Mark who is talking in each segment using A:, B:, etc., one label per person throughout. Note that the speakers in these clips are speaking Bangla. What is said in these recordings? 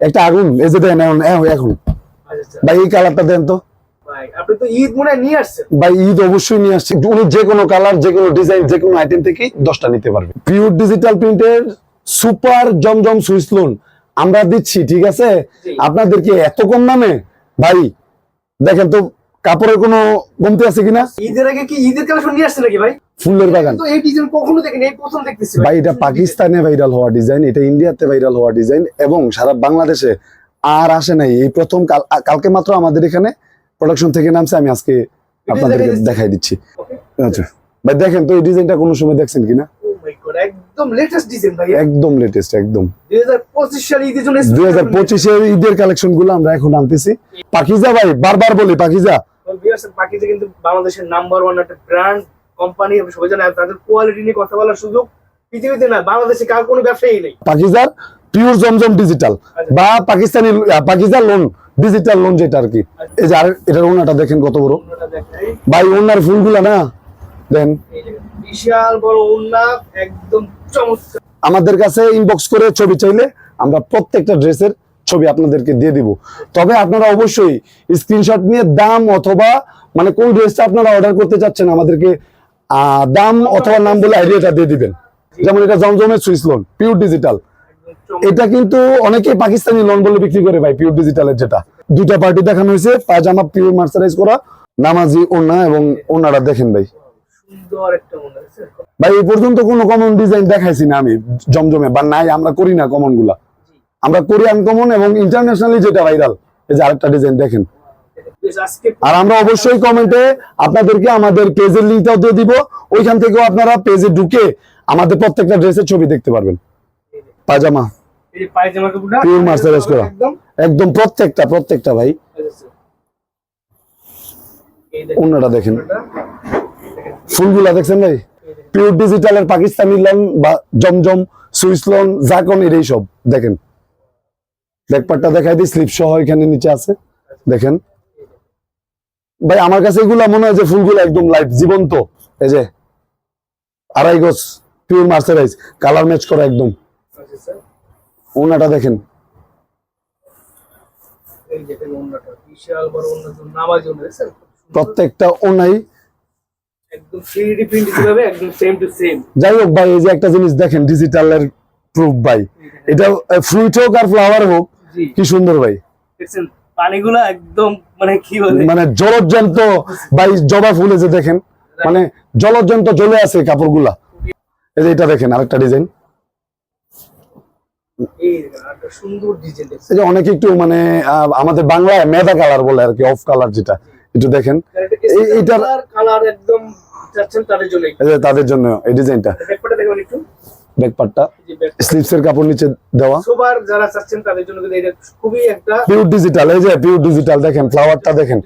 A: একটা আগুন এই যে দেন এখন
B: আচ্ছা।
A: ভাই এই কালারটা দেন তো।
B: ঈদ
A: ভাই অবশ্যই নিয়ে আসছে। উনি যে কোনো কালার যে কোনো ডিজাইন যে কোনো আইটেম থেকে দশটা নিতে পারবে। পিওর ডিজিটাল প্রিন্টের সুপার জমজম সুইচ লোন আমরা দিচ্ছি ঠিক আছে? আপনাদেরকে এত কম দামে? ভাই দেখেন তো কাপড়ের কোনো কমতি আছে কিনা?
B: ঈদের আগে কি ঈদের কালেকশন নিয়ে আসছেন নাকি ভাই?
A: ফুলের বাগান।
B: তো এই ডিজাইন কখনো দেখিনি এই প্রথম দেখতেছি
A: ভাই। এটা পাকিস্তানে ভাইরাল হওয়া ডিজাইন এটা ইন্ডিয়াতে ভাইরাল হওয়া ডিজাইন এবং সারা বাংলাদেশে আর আসে নাই। এই প্রথম কালকে মাত্র আমাদের এখানে প্রোডাকশন থেকে নামছে আমি আজকে আপনাদেরকে
B: দেখাই দিচ্ছি।
A: আচ্ছা। ভাই দেখেন তো এই ডিজাইনটা কোনো সময় দেখছেন কিনা?
B: গড একদম লেটেস্ট ডিজাইন ভাই।
A: একদম লেটেস্ট একদম।
B: 2025 সালে ঈদের জন্য
A: দুই হাজার পঁচিশের ঈদের কালেকশনগুলো আমরা এখন আনতেছি। পাকিজা ভাই বারবার বলি পাকিজা
B: কিন্তু বাংলাদেশের নাম্বার ওয়ান একটা ব্র্যান্ড কোম্পানি সবাই জানি তাদের কোয়ালিটি নিয়ে কথা বলার সুযোগ পৃথিবীতে না বাংলাদেশে কার কোনো ব্যবসায়ী নেই।
A: পাকিজার পিওর জমজম ডিজিটাল বা Pakistani ah, Pakiza lawn digital lawn যেটা আর কি। এই যে আর এটার ওনাটা দেখেন কত বড়। ভাই ওনার ফুলগুলা না দেন।
B: বিশাল বড় ওন্না একদম চমৎকার।
A: আমাদের কাছে ইনবক্স করে ছবি চাইলে আমরা প্রত্যেকটা ড্রেসের ছবি আপনাদেরকে দিয়ে দিব। তবে আপনারা অবশ্যই স্ক্রিনশট নিয়ে দাম অথবা মানে কোন ড্রেসটা আপনারা অর্ডার করতে চাচ্ছেন আমাদেরকে দাম অথবা নাম বলে আইডিয়াটা দিয়ে দিবেন। যেমন এটা জমজমের সুইস লোন পিওর ডিজিটাল এটা কিন্তু অনেকেই পাকিস্তানি লোন বলে বিক্রি করে ভাই পিওর ডিজিটালের যেটা। দুইটা পার্টি দেখানো হয়েছে পায়জামা পিওর মার্সারাইজ করা নামাজি ওনা এবং ওনারা দেখেন ভাই? ভাই এই পর্যন্ত কোনো কমন ডিজাইন দেখাইছি না আমি জমজমে বা নাই আমরা করি না কমনগুলা। আমরা করি আনকমন এবং ইন্টারন্যাশনালি যেটা ভাইরাল, এই যে আরেকটা ডিজাইন দেখেন। আর আমরা অবশ্যই কমেন্টে আপনাদেরকে আমাদের পেজের লিঙ্কটাও দিয়ে দিব, ওইখান থেকেও আপনারা পেজে ঢুকে আমাদের প্রত্যেকটা ড্রেসের ছবি দেখতে পারবেন। পায়জামা।
B: একদম
A: প্রত্যেকটা প্রত্যেকটা ভাই। অন্যটা দেখেন। ফুলগুলা দেখছেন ভাই? পিওর ডিজিটালের পাকিস্তানি লোন বা জমজম, সুইস লোন জাকন এর সব। দেখেন। ব্যাকপারটা দেখাই দিই স্লিপ সহ এখানে নিচে আছে দেখেন। ভাই আমার কাছে এগুলা মনে হয় যে ফুলগুলো একদম লাইট জীবন্ত। এই যে আড়াই গজ পিওর মার্সারাইজ কালার ম্যাচ করা একদম। ওনাটা দেখেন। প্রত্যেকটা ওনাই।
B: একদম 3D প্রিন্ট হিসেবে একদম সেম টু সেম
A: যাই হোক ভাই এই যে একটা জিনিস দেখেন ডিজিটালের প্রুফ ভাই। এটা ফ্রুইট হোক আর ফ্লাওয়ার হোক কি সুন্দর ভাই।
B: পানিগুলো একদম মানে কি বলে?
A: মানে জলজ্জন্ত ভাই জবা ফুল যে দেখেন মানে জ্বলে আছে কাপড়গুলা। এই যে এটা দেখেন আরেকটা ডিজাইন।
B: এই
A: যে অনেকে একটু মানে আমাদের বাংলায় মেদা কালার বলে আর কি অফ কালার যেটা একটু দেখেন। এইটার-
B: কালার একদম তাদের জন্য
A: এই ডিজাইনটা।
B: দেখবেন একটু।
A: ব্যাক পার্টটা
B: এই যে back-
A: কাপড় নিচে দেওয়া।
B: সবার যারা চাচ্ছেন তাদের জন্য কিন্তু এটা খুবই একটা
A: পিওর ডিজিটাল এই যে পিওর ডিজিটাল দেখেন ফ্লাওয়ারটা দেখেন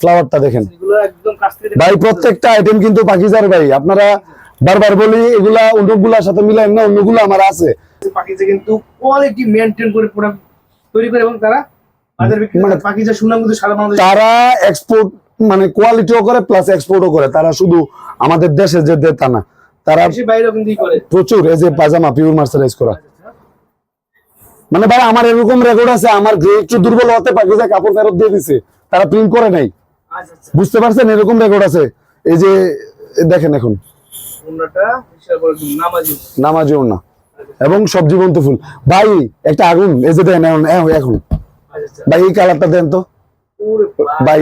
A: ফ্লাওয়ারটা দেখেন।
B: এগুলো একদম কাছ
A: ভাই প্রত্যেকটা আইটেম কিন্তু পাকিজার ভাই আপনারা বারবার বলি এগুলা অন্যগুলার সাথে মিলাই না অন্যগুলো আমার আছে।
B: কিন্তু কোয়ালিটি মেনটেন করে প্রোডাক্ট তৈরি করে এবং তারা
A: মানে-
B: পাখিজার সুনাম কিন্তু সারা বাংলাদেশ
A: তারা এক্সপোর্ট মানে কোয়ালিটিও করে প্লাস এক্সপোর্টও করে। তারা শুধু আমাদের দেশে যে দেয় তা না। তারা প্রচুর এই যে পাজামা পিওর মার্সারাইজ করা। মানে ভাই আমার এরকম রেকর্ড আছে আমার একটু দুর্বল হতে পাকিজা কাপড় ফেরত দিয়ে দিছে তারা প্রিন্ট করে নাই।
B: আচ্ছা আচ্ছা।
A: বুঝতে পারছেন? এরকম রেকর্ড আছে। এই যে দেখেন এখন।
B: নামাজি
A: না এবং সব জীবন্ত ফুল। ভাই একটা আগুন এই যে দেন এখন
B: আচ্ছা
A: ভাই এই কালারটা দেন তো। ভাই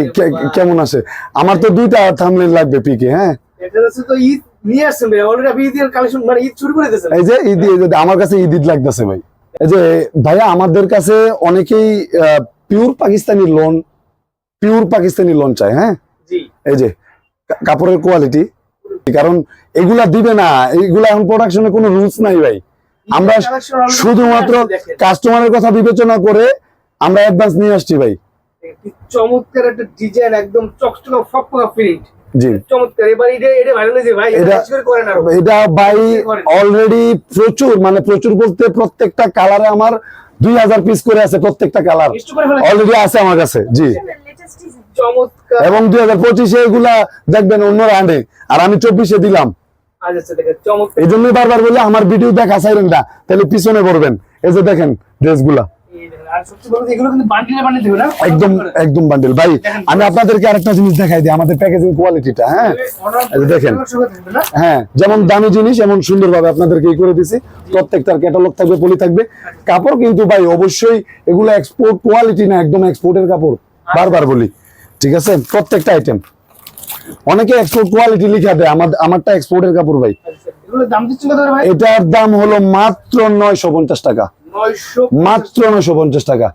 A: কেমন আছে? আমার তো দুইটা থামলেন লাগবে পিকে হ্যাঁ?
B: এটা তো ঈদ নিয়ে আসছেন ভাই অলরেডি ঈদের কালেকশন মানে ঈদ শুরু করে দিয়েছেন।
A: এই যে ঈদ এই আমার কাছে ঈদ ঈদ লাগতেছে ভাই। এই যে ভাইয়া আমাদের কাছে অনেকেই pure Pakistani lawn pure Pakistani lawn চায় হ্যাঁ? এই যে কাপড়ের কোয়ালিটি কারণ এগুলা দিবে না এগুলা এখন প্রোডাকশনে কোনো রুলস নাই ভাই। আমরা শুধুমাত্র কাস্টমারের কথা বিবেচনা করে আমরা অ্যাডভান্স নিয়ে আসছি ভাই।
B: চমৎকার একটা ডিজাইন একদম চকচকা ফকফকা প্রিন্ট
A: জি।
B: চমৎকার এবার এটা এটা ভাইরাল হয়েছে ভাই এটা
A: এটা-
B: করে করে না
A: এটা ভাই অলরেডি প্রচুর মানে প্রচুর বলতে প্রত্যেকটা কালারে আমার দুই হাজার পিস করে আছে প্রত্যেকটা কালার
B: মিষ্টি করে ফেলে
A: অলরেডি আছে আমার কাছে জি। এবং এগুলা দেখবেন অন্যরা আনে আর আমি চব্বিশে দিলাম।
B: আচ্ছা আচ্ছা
A: এই জন্যই বারবার বলি আমার ভিডিও দেখা চাইলেন না তাহলে পিছনে পড়বেন। এই যে দেখেন ড্রেস একদম একদম বান্ডেল ভাই আমি আপনাদেরকে আরেকটা জিনিস দেখাই দিই আমাদের প্যাকেজিং কোয়ালিটিটা হ্যাঁ? দেখেন। হ্যাঁ যেমন দামি জিনিস এমন সুন্দরভাবে আপনাদেরকে ই করে দিছি। প্রত্যেকটার ক্যাটালগ থাকবে পলি থাকবে। কাপড় কিন্তু ভাই অবশ্যই এগুলো এক্সপোর্ট কোয়ালিটি না একদম এক্সপোর্টের কাপড়। বারবার বলি ঠিক আছে? প্রত্যেকটা আইটেম অনেকে এক্সপোর্ট কোয়ালিটি লিখা দেয় আমার আমারটা এক্সপোর্টের কাপড় ভাই।
B: আচ্ছা, ভাই?
A: এটার দাম হলো মাত্র নয়শো পঞ্চাশ টাকা। মাত্র নয়শো পঞ্চাশ টাকা।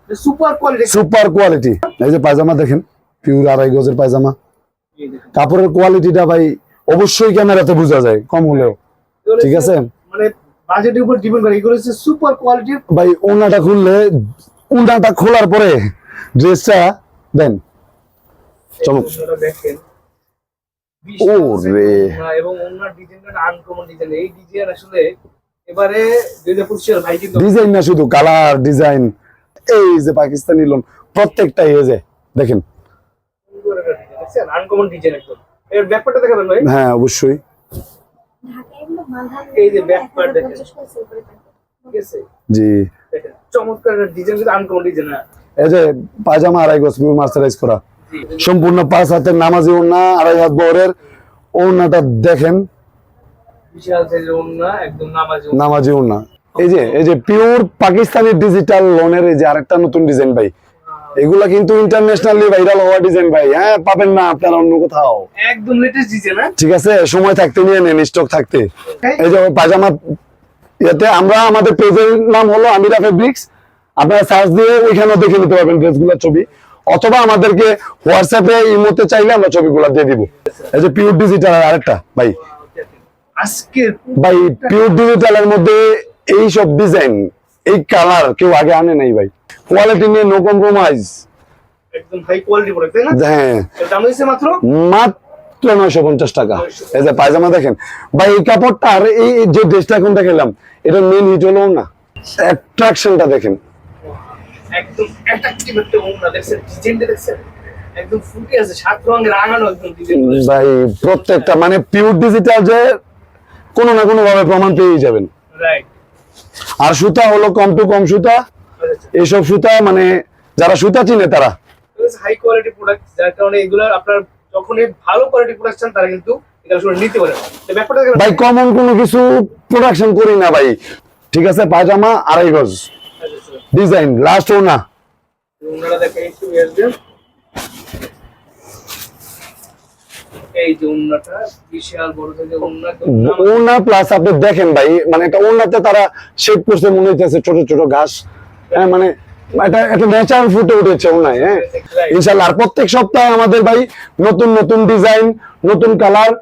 B: সুপার কোয়ালিটি
A: এই যে পায়জামা দেখেন পিওর আড়াই গজের পায়জামা। কাপড়ের কোয়ালিটিটা ভাই অবশ্যই ক্যামেরাতে বোঝা যায় কম হলেও। ঠিক আছে?
B: মানে বাজেটের উপর ডিপেন্ড করে। এগুলো হচ্ছে সুপার কোয়ালিটির
A: ভাই ওনাটা খুললে ওনাটা খোলার পরে ড্রেসটা দেন। চমক ও রে।
B: এবং ওনার ডিজাইনটা আনকমন ডিজাইন এই ডিজাইন আসলে এবারে ভাই কিন্তু
A: ডিজাইন না শুধু কালার ডিজাইন এই যে পাকিস্তানি লোন প্রত্যেকটা এই যে দেখেন।
B: আনকমন ডিজাইন একদম। এর ব্যাপারটা দেখাবেন ভাই?
A: হ্যাঁ অবশ্যই।
B: এই যে back দেখেন।
A: জি।
B: চমৎকার ডিজাইন কিন্তু আনকমন ডিজাইন
A: এই যে পায়জামা আড়াই গজ পিওর করা। সম্পূর্ণ পাঁচ হাতের নামাজি ওনা আড়াই হাত বহরের ওনাটা দেখেন
B: বিশাল সাইজের ওন্না একদম নামাজি।
A: ওনা এই যে এই যে পিওর পাকিস্তানি ডিজিটাল লোনের এই যে আরেকটা নতুন ডিজাইন ভাই এগুলা কিন্তু ইন্টারন্যাশনালি ভাইরাল হওয়া ডিজাইন ভাই। হ্যাঁ পাবেন না আপনারা অন্য কোথাও।
B: একদম লেটেস্ট ডিজাইন হ্যাঁ।
A: ঠিক আছে সময় থাকতে নিয়ে নেন স্টক থাকতে। এই যে ইয়েতে আমরা আমাদের পেজের নাম হলো আমিরা ফেব্রিক্স আপনারা সার্চ দিয়ে ওইখানেও দেখে নিতে পারবেন ড্রেসগুলোর ছবি। অথবা আমাদেরকে হোয়াটসঅ্যাপে ইমোতে চাইলে আমরা ছবিগুলো দিয়ে দিব। এই যে পিওর ডিজিটাল আরেকটা ভাই।
B: আজকের
A: ভাই পিওর ডিজিটালের মধ্যে এই সব ডিজাইন এই কালার কেউ আগে আনে নাই ভাই। কোয়ালিটি নিয়ে নো কম্প্রোমাইজ
B: একদম হাই কোয়ালিটি প্রোডাক্ট তাই না?
A: হ্যাঁ।
B: দাম হয়েছে মাত্র?
A: মাত্র নয়শো পঞ্চাশ টাকা। এই যে পায়জামা দেখেন ভাই এই কাপড়টা আর এই যে ড্রেসটা এখন দেখালাম এটা মেন হিট হলো না। অ্যাট্রাকশনটা দেখেন।
B: একদম অ্যাট্রাকটিভ একটা ওন্না দেখছেন? ডিজাইনটা দেখছেন? একদম ফুটে আছে সাত রঙের রাঙানো একদম ডিজাইন
A: ভাই প্রত্যেকটা মানে পিওর ডিজিটাল যে কোনো না কোনো ভাবে প্রমাণ পেয়ে যাবেন। আর সুতা হলো কম টু কম সুতা। এইসব সুতা মানে যারা সুতা চিনে তারা।
B: হাই কোয়ালিটি প্রোডাক্ট যার কারণে এগুলো আপনার যখন ভালো কোয়ালিটি প্রোডাক্ট চান তারা কিন্তু
A: ভাই কমন কোনো কিছু প্রোডাকশন করি না ভাই। ঠিক আছে? পায়জামা আড়াই গজ। ডিজাইন লাস্ট ও না
B: ওনারা দেখেন একটু আসবেন এই যে ওন্নাটা বিশাল বড় সাইজের ওন্না একদম
A: প্লাস আপনি দেখেন ভাই মানে এটা ওনাতে তারা শেপ করছে মনে হইতেছে ছোট ছোট ঘাস। হ্যাঁ মানে এটা একটা ন্যাচারাল ফুটে উঠেছে ওনায় হ্যাঁ। ইনশাল্লাহ আর প্রত্যেক সপ্তাহে আমাদের ভাই নতুন নতুন ডিজাইন নতুন কালার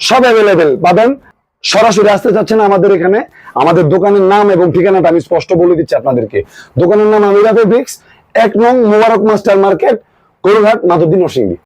A: সব অ্যাভেলেবেল পাবেন সরাসরি আসতে চাচ্ছেন আমাদের এখানে। আমাদের দোকানের নাম এবং ঠিকানাটা আমি স্পষ্ট বলে দিচ্ছি আপনাদেরকে। দোকানের নাম আমিরা ফেব্রিক্স এক নং মোবারক মাস্টার মার্কেট গরুঘাট মাধবদী নরসিংদী।